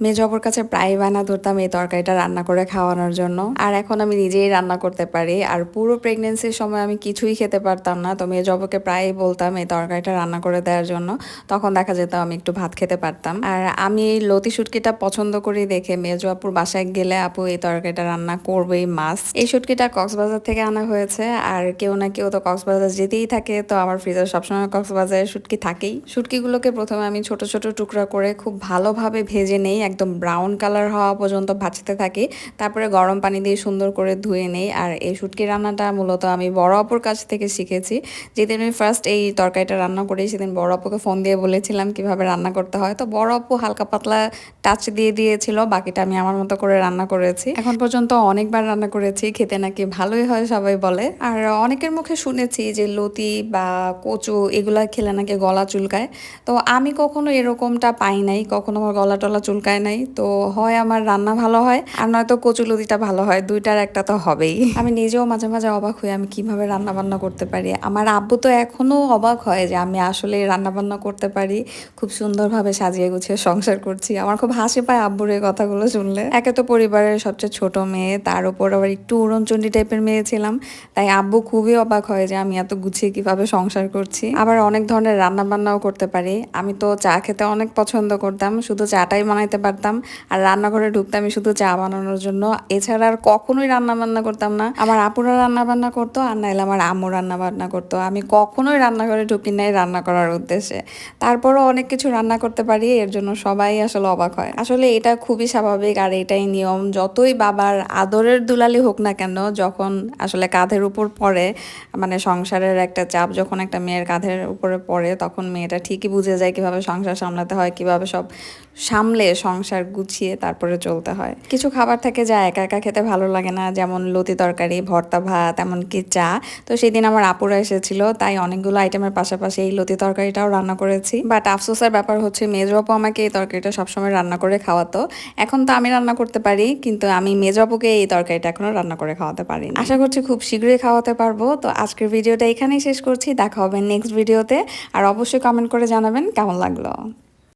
মেজ অপর কাছে প্রায় বানা ধরতাম এই তরকারিটা রান্না করে খাওয়ানোর জন্য। আর এখন আমি নিজেই রান্না করতে পারি। আর পুরো প্রেগনেন্সির সময় আমি কিছুই খেতে পারতাম না। তো মেজ অপরকে প্রায়ই বলতাম এই তরকারিটা রান্না করে দেওয়ার জন্য। তখন দেখা যেত আমি একটু ভাত খেতে পারতাম। আর আমি এই লতি শুটকিটা পছন্দ করি দেখে মেজ আপুর বাসায় গেলে, আপু, এই তরকারিটা রান্না করবেই মাছ এই শুটকিটা কক্সবাজার থেকে আনা হয়েছে। আর কেউ না কেউ তো কক্সবাজার যেতেই থাকে। তো আমার ফ্রিজে সবসময় কক্সবাজারের শুটকি থাকেই। শুটকিগুলোকে প্রথমে আমি ছোট ছোট টুকরা করে খুব ভালোভাবে ভেজে নেই। একদম ব্রাউন কালার হওয়া পর্যন্ত ভাজতে থাকি। তারপরে গরম পানি দিয়ে সুন্দর করে ধুয়ে নেই। আর এই শুটকি রান্নাটা মূলত আমি বড় অপুর কাছ থেকে শিখেছি। যেদিন আমি ফার্স্ট এই তরকারিটা রান্না করি, সেদিন বড় অপুকে ফোন দিয়ে বলেছিলাম কীভাবে রান্না করতে হয়। তো বড় অপু হালকা পাতলা টাচ দিয়ে দিয়েছিল, বাকিটা আমি আমার মতো করে রান্না করেছি। এখন পর্যন্ত অনেকবার রান্না করেছি, খেতে নাকি ভালোই হয় সবাই বলে। আর অনেকের মুখে শুনেছি যে লতি বা কচু এগুলা খেলে নাকি গলা চুলকায়। তো আমি কখনো এরকমটা পাই নাই, কখনো আমার গলা টলা চুলকায় নাই। তো হয় আমার রান্না ভালো হয় আর নয়তো কচু লতিটা ভালো হয়। দুইটার একটা তো হবেই। আমি নিজেও মাঝে মাঝে অবাক হই আমি কীভাবে রান্না বান্না করতে পারি। আমার আব্বু তো এখনও অবাক হয় যে আমি আসলে রান্না বান্না করতে পারি। খুব সুন্দরভাবে সাজিয়ে গুছিয়ে সংসার করছি। আমার খুব হাসি পায় আব্বুর এই কথাগুলো শুনলে। একে তো পরিবারের সবচেয়ে ছোট মেয়ে। তার উপর আবার একটু উড়নচন্ডী টাইপের মেয়ে ছিলাম। তাই আব্বু খুবই অবাক হয় যে আমি এত গুছিয়ে কীভাবে সংসার করছি। আবার অনেক ধরনের রান্না বান্নাও করতে পারি। আমি তো চা খেতে অনেক পছন্দ করতাম। শুধু চাটাই বানাইতে পারতাম। আর রান্নাঘরে ঢুকতাম শুধু চা বানানোর জন্য। এছাড়া আর কখনোই রান্না বান্না করতাম না। আমার আপুরা রান্না বান্না করতো আর নাইলে আমার আম্মু রান্না বান্না করতো। আমি কখনোই রান্নাঘরে ঢুকি নাই রান্না করার উদ্দেশ্যে। তারপরও অনেক কিছু রান্না করতে পারি, এর জন্য সবাই আসলে অবাক হয়। আসলে এটা খুবই স্বাভাবিক আর এটাই নিয়ম। যতই বাবার আদরের দুলালি হোক না কেন, যখন আসলে কাঁধের উপর পড়ে মানে সংসারের একটা চাপ যখন একটা মেয়ের কাঁধের উপরে পড়ে, তখন মেয়েটা ঠিকই বুঝে যায় কীভাবে সংসার সামলাতে হয়, কীভাবে সব সামলে সংসার গুছিয়ে তারপরে চলতে হয়। কিছু খাবার থাকে যা একা একা খেতে ভালো লাগে না, যেমন লতি তরকারি, ভর্তা ভাত, এমনকি চা। তো সেদিন আমার আপুরা এসেছিল, তাই অনেকগুলো আইটেমের পাশাপাশি এই লতি তরকারিটাও রান্না করেছি। বাট আফসোসের ব্যাপার হচ্ছে, মেজো আমাকে এই তরকারিটা সবসময় রান্না করে খাওয়াতো। এখন তো আমি রান্না করতে পারি, কিন্তু আমি মেজো এই তরকারিটা এখনও রান্না করে খাওয়াতে পারি আশা করছি খুব শীঘ্রই খাওয়াতে পারব। তো আজকের ভিডিওটা এখানেই শেষ করছি। দেখা হবে নেক্সট ভিডিওতে। আর অবশ্যই কমেন্ট করে জানাবেন কেমন লাগল।